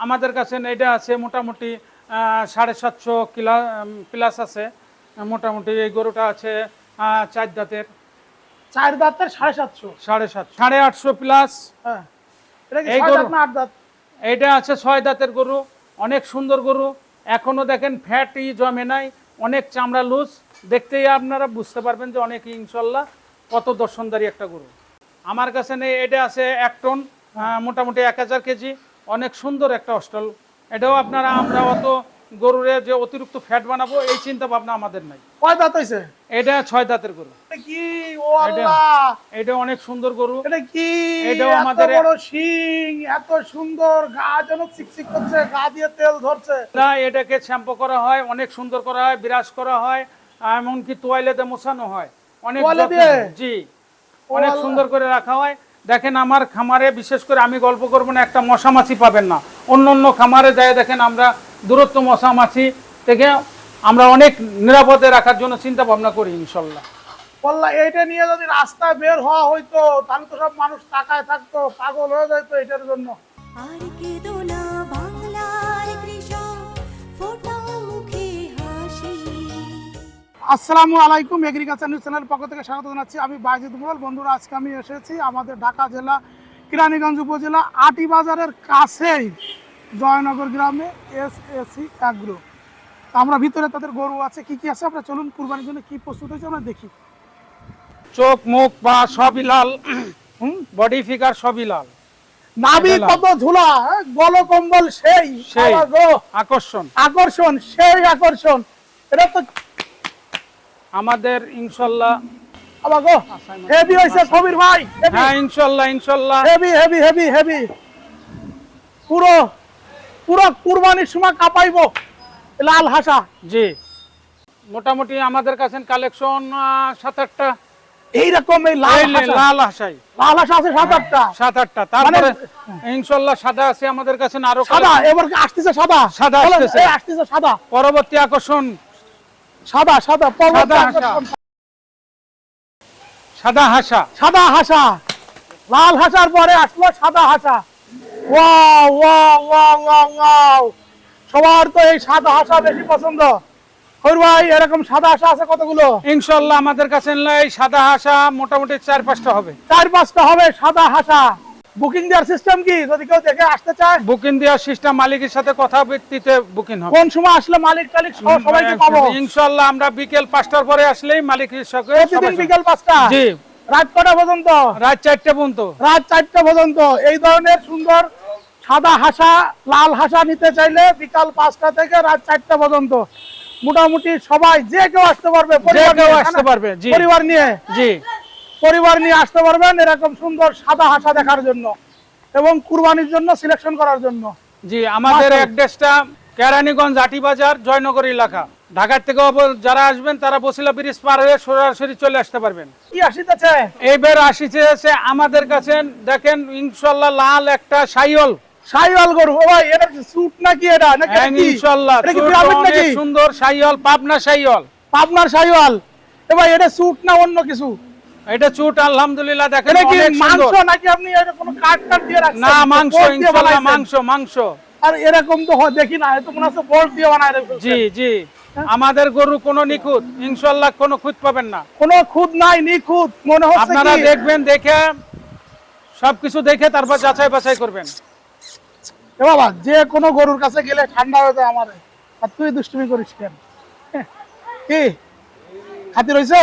আমাদের কাছে এটা আছে মোটামুটি সাড়ে সাতশো কিলা প্লাস আছে। মোটামুটি এই গরুটা আছে চার দাঁতের। চার দাঁতের সাড়ে সাতশো? সাড়ে সাতশো। সাড়ে আটশো প্লাস হ্যাঁ। এটা এই গরু- দাঁত আট দাঁত? এইটা আছে ছয় দাঁতের গরু। অনেক সুন্দর গরু। এখনও দেখেন ফ্যাটই জমে নাই অনেক চামড়া লুজ দেখতেই আপনারা বুঝতে পারবেন যে অনেক ইনশাল্লাহ কত দর্শনদারি একটা গরু। আমার কাছে নেই এটা আছে এক টন মোটামুটি এক হাজার কেজি। অনেক সুন্দর একটা অস্টল এটাও আপনারা আমরা অত গরুরে যে অতিরিক্ত ফ্যাট বানাবো এই চিন্তা ভাবনা আমাদের নাই। কয় দাঁত হয়েছে এটা ছয় দাঁতের গরু। এটা কি? ও আল্লাহ! এটা অনেক সুন্দর গরু। এটা কি? এত আমাদের- বড় শিং এত সুন্দর গা যেন চিকচিক করছে গা দিয়ে তেল ধরছে। না এটাকে শ্যাম্পু করা হয় অনেক সুন্দর করা হয় বিরাজ করা হয় এমনকি তোয়ালেতে মোছানো হয়। অনেক? জি। অনেক সুন্দর করে রাখা হয়। দেখেন আমার খামারে বিশেষ করে আমি গল্প করব না একটা মশা মাছি পাবেন না। অন্য অন্য খামারে যায় দেখেন আমরা দূরত্ব মশা মাছি থেকে আমরা অনেক নিরাপদে রাখার জন্য চিন্তা ভাবনা করি ইনশাল্লাহ। বললা এইটা নিয়ে যদি রাস্তায় বের হওয়া হইতো তাহলে তো সব মানুষ তাকায় থাকতো পাগল হয়ে যাইতো এটার জন্য। আর কেঁদো আসসালামু আলাইকুম এগ্রিকালচার নিউজ চ্যানেল পক্ষ থেকে স্বাগত জানাচ্ছি। আমি বাইজিদ মুরাল। বন্ধুরা আজকে আমি এসেছি আমাদের ঢাকা জেলা কিরানীগঞ্জ উপজেলা আটি বাজারের কাছেই জয়নগর গ্রামে এস এসি অ্যাগ্রো আমরা ভিতরে তাদের গরু আছে কি কি আছে? আমরা চলুন কুরবানির জন্য কি প্রস্তুত হয়েছে আমরা দেখি। চোখ মুখ পা সবই লাল। হুম বডি ফিগার সবই লাল। নাবি কত ঝুলা হ্যাঁ? গল কম্বল সেই সেই। আকর্ষণ। আকর্ষণ সেই আকর্ষণ। এটা তো আমাদের ইনশাল্লাহ আবার হেভি হয়েছে কবির ভাই হ্যাঁ ইনশাল্লাহ ইনশাল্লাহ। হেভি হেভি হেভি হেভি পুরো পুরো কুরবানির সময় কাঁপাইবো লাল হাসা। জি। মোটামুটি আমাদের কাছে কালেকশন সাত আটটা এইরকম এই লাল লাল আশাই লাল হাসা আছে সাত আটটা সাত আটটা তারপরে মানে- ইনশাল্লাহ সাদা আছে আমাদের কাছে আরও সাদা এবার আসতেছে সাদা। সাদা আসতেছে। আসতেছে সাদা। পরবর্তী আকর্ষণ। সাদা সাদা সাদা হাসা। সাদা হাসা। লাল হাসার পরে আসলো সাদা হাসা। Wow wow wow wow wow. সবার তো এই সাদা হাসা বেশি পছন্দ। ভাই এরকম সাদা হাসা আছে কতগুলো? ইনশাল্লাহ আমাদের কাছে সাদা হাসা মোটামুটি চার পাঁচটা হবে। চার পাঁচটা হবে সাদা হাসা। বুকিং দেওয়ার সিস্টেম কি? যদি কেউ দেখে আসতে চায়? বুকিং দেওয়ার সিস্টেম মালিকের সাথে কথা ভিত্তিতে বুকিং হবে। কোন সময় আসলে মালিক টালিক সবাইকে পাবো? ইনশাল্লাহ আমরা বিকেল পাঁচটার পরে আসলেই মালিকের সাথে প্রতিদিন বিকেল পাঁচটা? জি। রাত কটা পর্যন্ত? রাত চারটে পর্যন্ত। রাত চারটা পর্যন্ত। এই ধরনের সুন্দর সাদা হাসা লাল হাসা নিতে চাইলে বিকাল পাঁচটা থেকে রাত চারটা পর্যন্ত। মোটামুটি সবাই যে কেউ আসতে পারবে পরিবার নিয়ে, আসতে হ্যাঁ পারবে জি। পরিবার নিয়ে। জি। পরিবার নিয়ে আসতে পারবেন এরকম সুন্দর সাদা হাসা দেখার জন্য এবং কুরবানির জন্য সিলেকশন করার জন্য। জি আমাদের অ্যাড্রেসটা কেরানীগঞ্জ আটিবাজার জয়নগর এলাকা। ঢাকার থেকে যারা আসবেন তারা বসিলা ব্রিজ পার হয়ে সরাসরি চলে আসতে পারবেন। কি আসিতেছে? এইবার এসে আমাদের কাছে দেখেন ইনশাল্লাহ লাল একটা সাইল সাইওয়াল গরু। ও ভাই এটা স্যুট নাকি এটা? নাকি এটা ইনশাল্লাহ এটা কি পিরামিড নাকি? সুন্দর সাইল পাবনা সাইল পাবনার সাইওয়াল এ ভাই এটা স্যুট না অন্য কিছু? এটা চুট আলহামদুলিল্লাহ দেখেন অনেক মাংস নাকি আপনি এটা কোনো কাট কাট দিয়ে রাখছেন? না মাংস বানাইছেন? মাংস মাংস। আর এরকম তো দেখি না এত মনে হচ্ছে বোর্ড দিয়ে বানায়। জি জি। আমাদের গরু কোনো নিখুঁত ইনশাল্লাহ কোনো খুঁত পাবেন না। কোনো খুদ নাই নিখুঁত। মনে হচ্ছে আপনারা দেখবেন দেখে সবকিছু দেখে তারপর যাচাই বাছাই করবেন। এ বাবা যে কোনো গরুর কাছে গেলে ঠান্ডা হয়ে যায় আমারে। আর তুই দুষ্টুমি করিস কেন? হ্যাঁ, কি? খাতির হয়েছে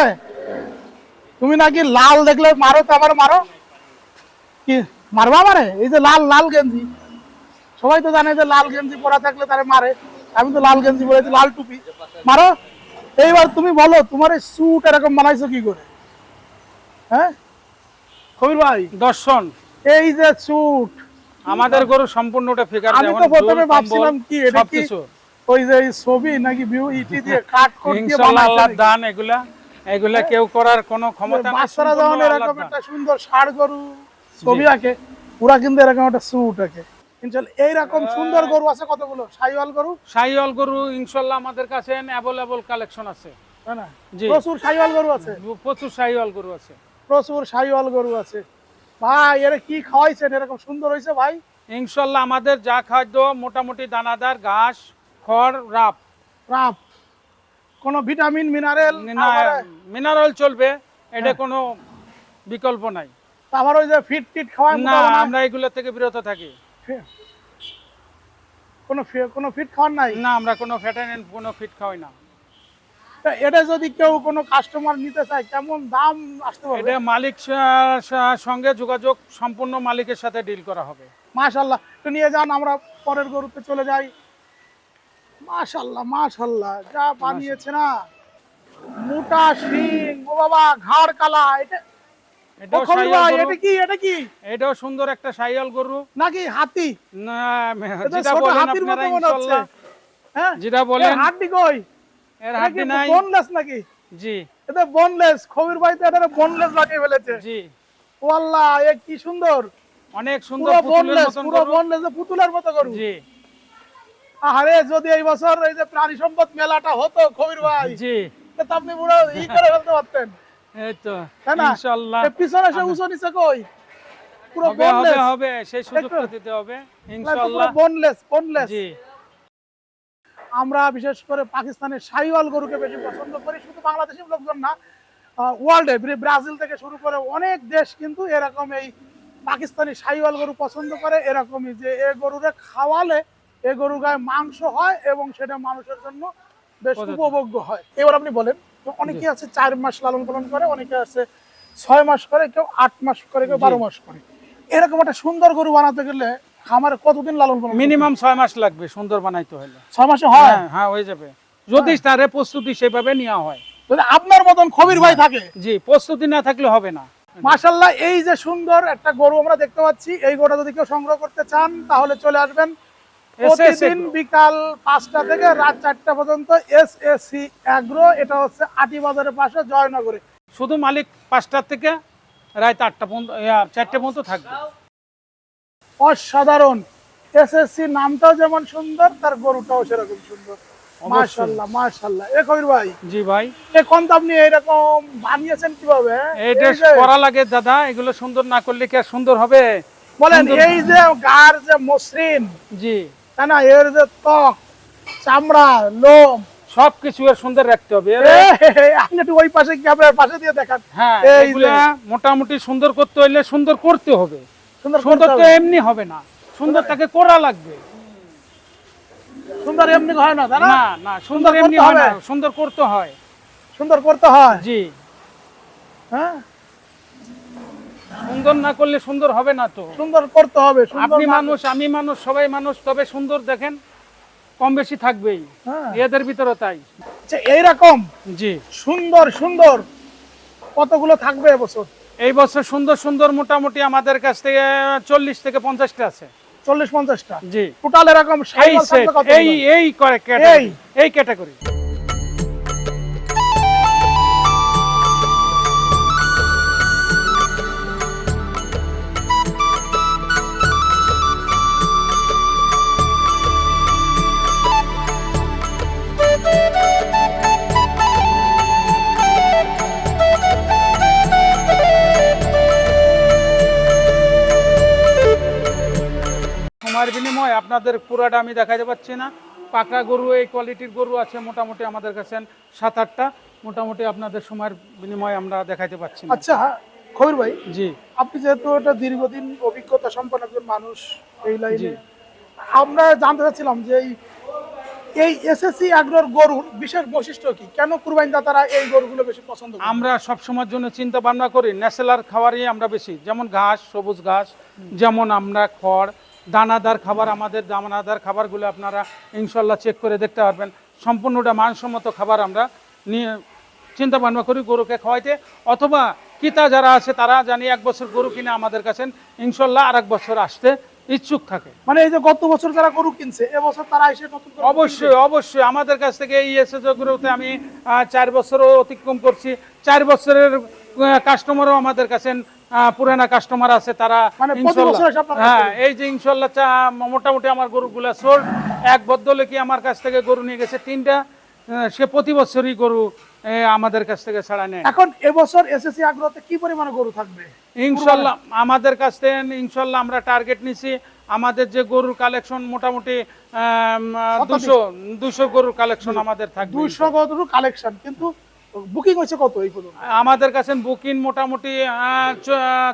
তুমি নাকি লাল দেখলে মারো তো আবার মারো? কি মারবা মারে এই যে লাল লাল গেঞ্জি। সবাই তো জানে যে লাল গেঞ্জি পরা থাকলে তারে মারে। আমি তো লাল গেঞ্জি পরেছি লাল টুপি। মারো। এইবার তুমি বলো তোমার এই স্যুট এরকম বানাইছো কি করে? হ্যাঁ? কবির ভাই। দর্শন। এই যে স্যুট আমাদের গরু সম্পূর্ণটা ফিগার আমি তো প্রথমে ভাবছিলাম কি এটা কি ওই যে ছবি নাকি ভিউ ইটি দিয়ে কাট কোট দিয়ে বানাইছে দান এগুলা। এগুলা কেউ করার কোনো ক্ষমতা বাচ্চারা সম্পূর্ণ এরকম একটা সুন্দর ষাড় গরু ছবি আঁকে ওরা কিন্তু এরকম একটা স্যুট আঁকে ইনশাল্লাহ এইরকম সুন্দর গরু আছে কতগুলো? সাইওয়াল গরু? সাইওয়াল গরু ইনশাল্লাহ আমাদের কাছে অ্যাভেলেবল কালেকশন আছে। না? জি। প্রচুর সাইওয়াল গরু আছে। প্রচুর সাইওয়াল গরু আছে। প্রচুর সাইওয়াল গরু আছে। ভাই এরা কি খাওয়াইছেন? এরকম সুন্দর হয়েছে ভাই? ইনশাল্লাহ আমাদের যা খাদ্য মোটামুটি দানাদার ঘাস খড় রাপ রাপ কোনো ভিটামিন মিনারেল মিনারেল চলবে এটা কোনো বিকল্প নাই। আবার ওই যে ফিট টিট খাওয়ায় না আমরা এগুলো থেকে বিরত থাকি। কোনো কোনো ফিট খাওয়ার নাই? না আমরা কোনো ফ্যাটাইন কোনো ফিট খাওয়াই না। এটা যদি কেউ কোনো কাস্টমার নিতে চায় কেমন দাম আসতে পারবে? এটা মালিক সঙ্গে যোগাযোগ সম্পূর্ণ মালিকের সাথে ডিল করা হবে। মাশাল্লাহ তো নিয়ে যান আমরা পরের গরুতে চলে যাই। মাশাল্লাহ মাশাল্লাহ যা বানিয়েছে না। মোটা শিং ও বাবা ঘাড় কালা এটা কি এটা কি? এটাও সুন্দর একটা সাইয়াল গরু। নাকি হাতি? না যেটা বলেন আপনারা হ্যাঁ? যেটা বলেন। এর কই? এর হাড্ডি নাই। বোনলেস নাকি? জি। এটা বোনলেস খবির ভাই তো এটা বোনলেস লাগিয়ে ফেলেছে। জি। ও আল্লাহ এ কি সুন্দর। অনেক সুন্দর পুরো পুতুলের বোনলেস পুরো বোনলেস পুতুলের মতো গরু। জি। আরে যদি এই বছর এই যে প্রাণী সম্পদ মেলাটা হতো খবির ভাই জি। তো আপনি পুরো ই করে ফেলতে পারতেন। এই তো এ পিছনে সে উঁচু নিচে কই? পুরো হবে হবে সেই সুযোগটা দিতে হবে পুরো ইনশাল্লাহ। বোনলেস বোনলেস জি। আমরা বিশেষ করে পাকিস্তানের সাইওয়াল গরুকে বেশি পছন্দ করি শুধু বাংলাদেশি লোকজন না ওয়ার্ল্ডে ব্রাজিল থেকে শুরু করে অনেক দেশ কিন্তু এরকম এই পাকিস্তানি সাইওয়াল গরু পছন্দ করে এরকমই যে এ গরুরে খাওয়ালে এ গরুর গায়ে মাংস হয় এবং সেটা মানুষের জন্য বেশ উপভোগ্য হয়। এবার আপনি বলেন অনেকে আছে চার মাস লালন পালন করে অনেকে আছে ছয় মাস করে কেউ আট মাস করে কেউ বারো মাস করে। এরকম একটা সুন্দর গরু বানাতে গেলে খামারে কতদিন লালন পালন মিনিমাম ছয় মাস লাগবে সুন্দর বানাইতে হলে। ছয় মাসে হয়? হ্যাঁ হ্যাঁ হয়ে যাবে। যদি তারে প্রস্তুতি সেভাবে নেওয়া হয়। যদি আপনার মতন খবির ভাই থাকে? জি প্রস্তুতি না থাকলে হবে না। মাশাল্লাহ এই যে সুন্দর একটা গরু আমরা দেখতে পাচ্ছি এই গরুটা যদি কেউ সংগ্রহ করতে চান তাহলে চলে আসবেন প্রতিদিন বিকাল পাঁচটা থেকে রাত চারটা পর্যন্ত এস এস সি অ্যাগ্রো এটা হচ্ছে আটি বাজারের পাশে জয়নগরে। শুধু মালিক পাঁচটার থেকে রাত আটটা পর্যন্ত চারটে পর্যন্ত থাকবে। অসাধারণ। এসএসসি নামটাও যেমন সুন্দর তার গরুটাও সেরকম সুন্দর। মাশাল্লাহ মাশাল্লাহ। এ কবির ভাই জি ভাই। এ কোন আপনি এইরকম বানিয়েছেন কীভাবে? এটা করা লাগে দাদা এগুলো সুন্দর না করলে কি আর সুন্দর হবে? বলেন এই যে গার যে মসৃণ জি। না এর যে ত্বক চামড়া লোম সব কিছু এর সুন্দর রাখতে হবে। আপনি একটু ওই পাশে ক্যামেরার পাশে দিয়ে দেখান। হ্যাঁ মোটামুটি সুন্দর করতে হইলে সুন্দর করতে হবে। সুন্দর সুন্দর তো এমনি হবে না। সুন্দর তাকে করা লাগবে। সুন্দর এমনি হয় না না? না সুন্দর এমনি হয় না। সুন্দর করতে হয়। সুন্দর করতে হয়? জি। হ্যাঁ? সুন্দর না করলে সুন্দর হবে না তো। সুন্দর করতে হবে আপনি মানুষ আমি মানুষ সবাই মানুষ তবে সুন্দর দেখেন কম বেশি থাকবেই। হ্যাঁ। এদের ভিতরে তাই। আচ্ছা, এইরকম? জি। সুন্দর সুন্দর। কতগুলো থাকবে এবছর? এই বছর সুন্দর সুন্দর মোটামুটি আমাদের কাছ থেকে চল্লিশ থেকে পঞ্চাশটা আছে। চল্লিশ পঞ্চাশটা? জি। টোটাল এরকম এই এই ক্যাটাগরি বিনিময়ে আপনাদের পুরাটা আমি দেখাতে পাচ্ছি না। পাকড়া গরু এই কোয়ালিটির গরু আছে মোটামুটি আমাদের কাছে সাত আটটা। মোটামুটি আপনাদের সময়ের বিনিময়ে আমরা দেখাতে পাচ্ছি না। আচ্ছা খবির ভাই জি। আপনি যেহেতু এটা দীর্ঘদিন অভিজ্ঞতা সম্পন্ন একজন মানুষ এই লাইনে। আমরা জানতে চাচ্ছিলাম যে এই এই এসএসসি আগ্রোর গরুর বিশেষ বৈশিষ্ট্য কি? কেন কুরবাইন দাতারা এই গরুগুলো বেশি পছন্দ আমরা সব সময়ের জন্য চিন্তা ভাবনা করি ন্যাশনাল খাবারই আমরা বেশি যেমন ঘাস সবুজ ঘাস যেমন আমরা খড় দানাদার খাবার আমাদের দানাদার খাবারগুলো আপনারা ইনশাল্লাহ চেক করে দেখতে পারবেন। সম্পূর্ণটা মানসম্মত খাবার আমরা নিয়ে চিন্তা ভাবনা করি গরুকে খাওয়াইতে। অথবা কিতা যারা আছে তারা জানি এক বছর গরু কিনে আমাদের কাছে ইনশাল্লাহ আর এক বছর আসতে ইচ্ছুক থাকে। মানে এই যে গত বছর যারা গরু কিনছে এবছর তারা এসে নতুন অবশ্যই অবশ্যই। আমাদের কাছ থেকে এই গ্রুপে আমি চার বছরও অতিক্রম করছি। চার বছরের কাস্টমারও আমাদের কাছে পুরানা কাস্টমার আছে তারা মানে হ্যাঁ এই যে ইনশাল্লাহ চা- মোটামুটি আমার গরুগুলা সোল এক ভদ্রলোকই আমার কাছ থেকে গরু নিয়ে গেছে তিনটা। সে প্রতি বছরই গরু আমাদের কাছ থেকে ছাড়া নেয়। এখন এবছর এসএসসি আগ্রহতে কি পরিমাণে গরু থাকবে? ইনশাল্লাহ আমাদের কাছ থেকে ইনশাল্লাহ আমরা টার্গেট নিছি। আমাদের যে গরুর কালেকশন মোটামুটি। দুশো দুশো গরুর কালেকশন আমাদের থাকবে। দুইশো গরুর কালেকশন কিন্তু বুকিং হয়েছে কত এই পর্যন্ত? আমাদের কাছে বুকিং মোটামুটি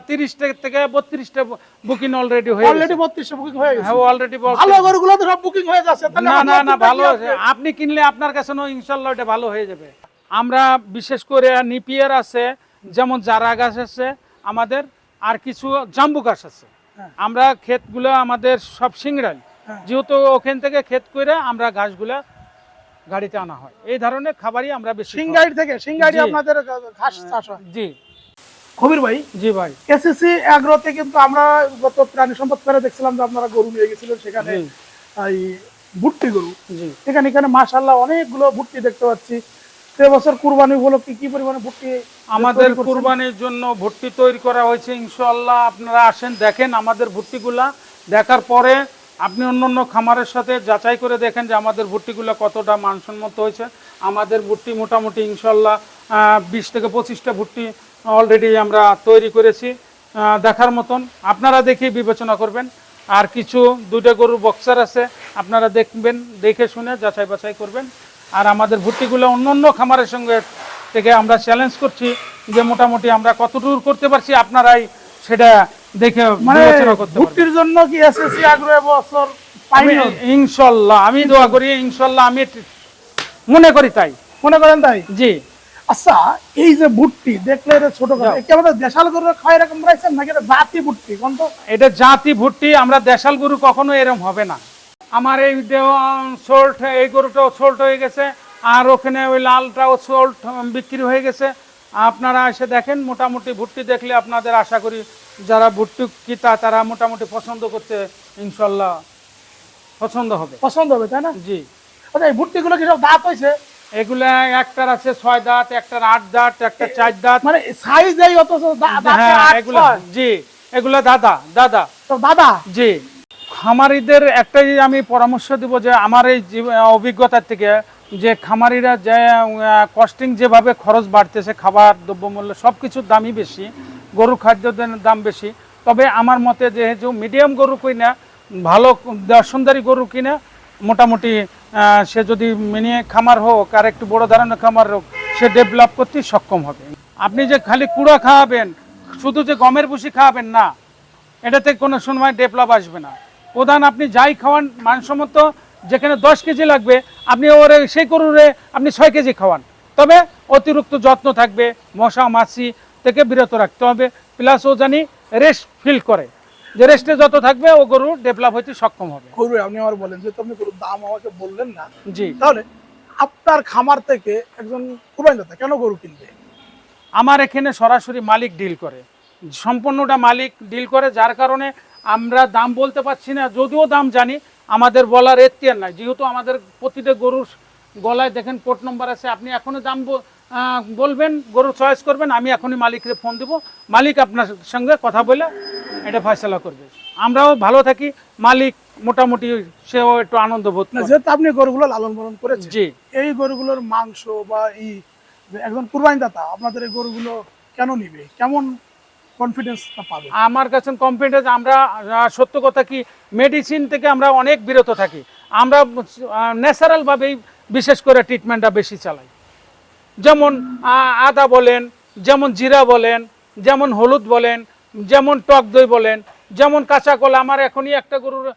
তিরিশ থেকে বত্রিশটা বুকিং অলরেডি হয়ে অলরেডি গেছে। বত্রিশশো বুকিং হয়ে গেছে? হ্যাঁ অলরেডি ভালো গরুগুলো তো সব বুকিং হয়ে যাচ্ছে না না না ভালো আছে। আপনি কিনলে আপনার কাছে ইনশাল্লাহ এটা ভালো হয়ে যাবে। আমরা বিশেষ করে নিপিয়ার আছে যেমন জারা গাছ আছে আমাদের আর কিছু জাম্বু গাছ আছে। হ্যাঁ। আমরা ক্ষেতগুলো আমাদের সব সিংড়াল হ্যাঁ। যেহেতু ওখান থেকে ক্ষেত করে আমরা গাছগুলা গাড়িতে আনা হয়। এই ধরনের খাবারই আমরা বেশি খাই। সিংগাইড থেকে সিংগাইডে জি। আপনাদের ঘাস চাষ হয়। জি। কবির ভাই জি ভাই। এসএসসি অ্যাগ্রোতে কিন্তু আমরা গত প্রাণী সম্পদ ফেরে দেখছিলাম যে আপনারা গরু নিয়ে গেছিলেন সেখানে এই ভুট্টি গরু। জি। এখানে এখানে মাশাল্লাহ অনেকগুলো ভুট্টি দেখতে পাচ্ছি। তো এবছর কুরবানি উপলক্ষে কি পরিমাণে ভুট্টি আমাদের কুরবানির জন্য ভর্তি তৈরি করা হয়েছে ইনশাল্লাহ আপনারা আসেন দেখেন আমাদের ভুট্টিগুলা। দেখার পরে আপনি অন্য অন্য খামারের সাথে যাচাই করে দেখেন যে আমাদের ভুট্টিগুলো কতটা মানসম্মত হয়েছে। আমাদের ভুট্টি মোটামুটি ইনশাল্লাহ বিশ থেকে পঁচিশটা ভুট্টি অলরেডি আমরা তৈরি করেছি দেখার মতন। আপনারা দেখে বিবেচনা করবেন। আর কিছু, দুইটা গরুর বক্সার আছে, আপনারা দেখবেন, দেখে শুনে যাচাই বাছাই করবেন। আর আমাদের ভুট্টিগুলো অন্য অন্য খামারের সঙ্গে থেকে আমরা চ্যালেঞ্জ করছি যে মোটামুটি আমরা কতদূর করতে পারছি। আপনারাই সেটা দেখে মানে জন্য কি এসএসসি আমি পাইনি? ইনশাল্লাহ আমি দোয়া করি ইনশাল্লাহ আমি মনে করি তাই। মনে করেন তাই? জি। আচ্ছা এই যে ভুট্টি দেখলে এটা ছোট আমাদের দেশাল গরু খাওয়া এরকম রাখছেন নাকি এটা জাতি ভুট্টি কোন তো? এটা জাতি ভুট্টি আমরা দেশাল গরু কখনো এরকম হবে না। আমার এই সোল্ট এই গরুটাও সোল্ট হয়ে গেছে আর ওখানে ওই লালটাও সোল্ট বিক্রি হয়ে গেছে। আপনারা এসে দেখেন মোটামুটি ভুট্টি দেখলে আপনাদের আশা করি যারা ভুট্টি কিতা তারা মোটামুটি পছন্দ করতে ইনশাল্লাহ পছন্দ হবে। পছন্দ হবে তাই না? জি। আচ্ছা এই ভুট্টিগুলো কি সব দাঁত হয়েছে এগুলা একটার আছে ছয় দাঁত একটার আট দাঁত একটা চার দাঁত। মানে সাইজ এই অথচ হ্যাঁ এগুলা জি এগুলা দাদা দাদা। তো দাদা? জি। খামারিদের একটাই আমি পরামর্শ দিব যে আমার এই অভিজ্ঞতার থেকে যে খামারিরা যে কস্টিং যেভাবে খরচ বাড়তেছে, খাবার, দ্রব্যমূল্য সব কিছুর দামই বেশি গরু খাদ্যের দাম বেশি। তবে আমার মতে যেহেতু মিডিয়াম গরু কিনা, ভালো দর্শনদারি গরু কিনা, মোটামুটি সে যদি মিনি খামার হোক, আর একটু বড় ধরনের খামার হোক, সে ডেভেলপ করতে সক্ষম হবে। আপনি যে খালি কুড়া খাওয়াবেন, শুধু যে গমের ভুসি খাওয়াবেন না, এটাতে কোনো সময় ডেভেলপ আসবে না। প্রধান আপনি যাই খাওয়ান, মানসম্মত যেখানে দশ কেজি লাগবে আপনি ওরে সেই গরুরে আপনি ছয় কেজি খাওয়ান। তবে অতিরিক্ত যত্ন থাকবে মশা মাছি থেকে বিরত রাখতে হবে। প্লাস ও জানি রেস্ট ফিল করে। যে রেস্টে যত থাকবে ও গরু ডেভেলপ হইতে সক্ষম হবে। গরু আপনি আমার বলেন যে আপনি গরুর দাম আমাকে বললেন না। জি। তাহলে আপনার খামার থেকে একজন কুরবানিদাতা কেন গরু কিনবে? আমার এখানে সরাসরি মালিক ডিল করে। সম্পূর্ণটা মালিক ডিল করে যার কারণে আমরা দাম বলতে পারছি না। যদিও দাম জানি আমাদের বলার এখতিয়ার নাই। যেহেতু আমাদের প্রতিটা গরুর গলায় দেখেন কোড নম্বর আছে আপনি এখনই দাম বলবেন গরু চয়েস করবেন আমি এখনই মালিককে ফোন দেব। মালিক আপনার সঙ্গে কথা বলে এটা ফয়সলা করবে। আমরাও ভালো থাকি মালিক মোটামুটি সেও একটু আনন্দ বোধ যেহেতু আপনি গরুগুলো লালন পালন করেছেন জি। এই গরুগুলোর মাংস বা ই যে একজন কুরবানিদাতা আপনাদের এই গরুগুলো কেন নিবে? কেমন কনফিডেন্সটা পাবে। আমার কাছে কনফিডেন্স আমরা সত্য কথা কি মেডিসিন থেকে আমরা অনেক বিরত থাকি। আমরা ন্যাচারালভাবেই বিশেষ করে ট্রিটমেন্টটা বেশি চালাই। যেমন আদা বলেন, যেমন জিরা বলেন, যেমন হলুদ বলেন, যেমন টক দই বলেন, যেমন কাঁচা কলা আমার এখনই একটা গরুর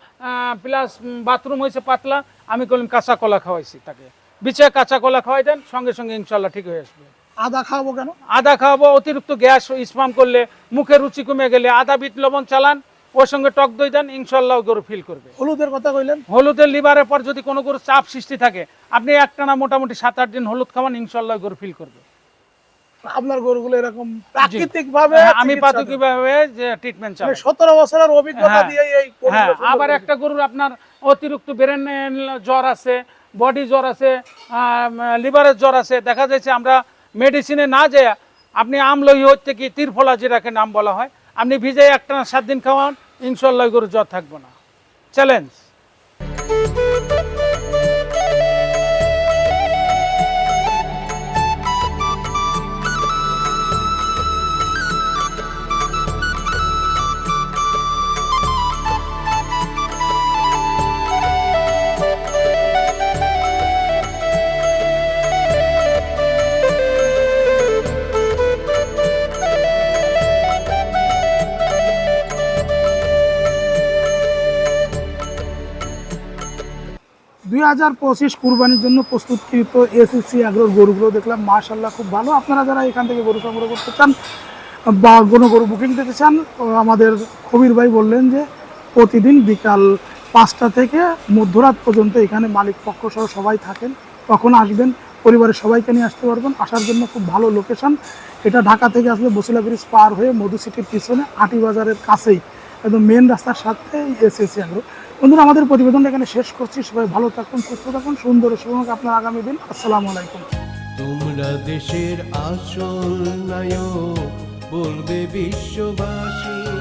প্লাস বাথরুম হয়েছে পাতলা, আমি করলাম কাঁচা কলা খাওয়াইছি তাকে। বিচে কাঁচা কলা খাওয়াই দেন, সঙ্গে সঙ্গে ইনশাল্লাহ ঠিক হয়ে আসবে। আদা খাওয়াবো কেন? আদা খাওয়াবো অতিরিক্ত গ্যাস স্পাম করলে মুখে রুচি কমে গেলে আদা বিট লবণ চালান ওর সঙ্গে টক দই দেন ইনশাল্লাহ গরু ফিল করবে। হলুদের কথা কইলেন? হলুদের লিভারের পর যদি কোনো গরু চাপ সৃষ্টি থাকে আপনি একটানা মোটামুটি সাত আট দিন হলুদ খাওয়ান ইনশাল্লাহ গরু ফিল করবে। আপনার গরুগুলো এরকম প্রাকৃতিক ভাবে হ্যাঁ, আমি পাতু কীভাবে যে ট্রিটমেন্ট চালাই সতেরো বছরের অভিজ্ঞতা হ্যাঁ, দিয়ে এই হ্যাঁ আবার একটা গরুর আপনার অতিরিক্ত ব্রেন জ্বর আছে বডি জ্বর আছে লিভারের জ্বর আছে। দেখা যাচ্ছে আমরা মেডিসিনে না যায় আপনি আমলই হচ্ছে কি তীরফলা যেটাকে নাম বলা হয়? আপনি ভিজে একটা সাত দিন খাওয়ান ইনশাল্লাহ গরু জ্বর থাকব না। চ্যালেঞ্জ হাজার পঁচিশ কুরবানির জন্য প্রস্তুতকৃত এসএসসি আগ্রহ গরুগুলো দেখলাম মার্শাল্লাহ খুব ভালো। আপনারা যারা এখান থেকে গরু সংগ্রহ করতে চান বা কোনো গরু বুকিং দিতে চান আমাদের কবির ভাই বললেন যে প্রতিদিন বিকাল পাঁচটা থেকে মধ্যরাত পর্যন্ত এখানে মালিক পক্ষ সহ সবাই থাকেন। তখন আসবেন, পরিবারের সবাইকে নিয়ে আসতে পারবেন। আসার জন্য খুব ভালো লোকেশন এটা ঢাকা থেকে আসলে বসিলা ব্রিজ পার হয়ে মধু সিটির পিছনে আটি বাজারের কাছেই, একদম মেন রাস্তার সাথে এসএসসি আগ্রহ বন্ধুরা, আমাদের প্রতিবেদনটা এখানে শেষ করছি। সবাই ভালো থাকুন, সুস্থ থাকুন, সুন্দর এবং আপনার আগামী দিন। আসসালামু আলাইকুম। তোমরা দেশের আসল নায়ক, বলবে বিশ্ববাসী।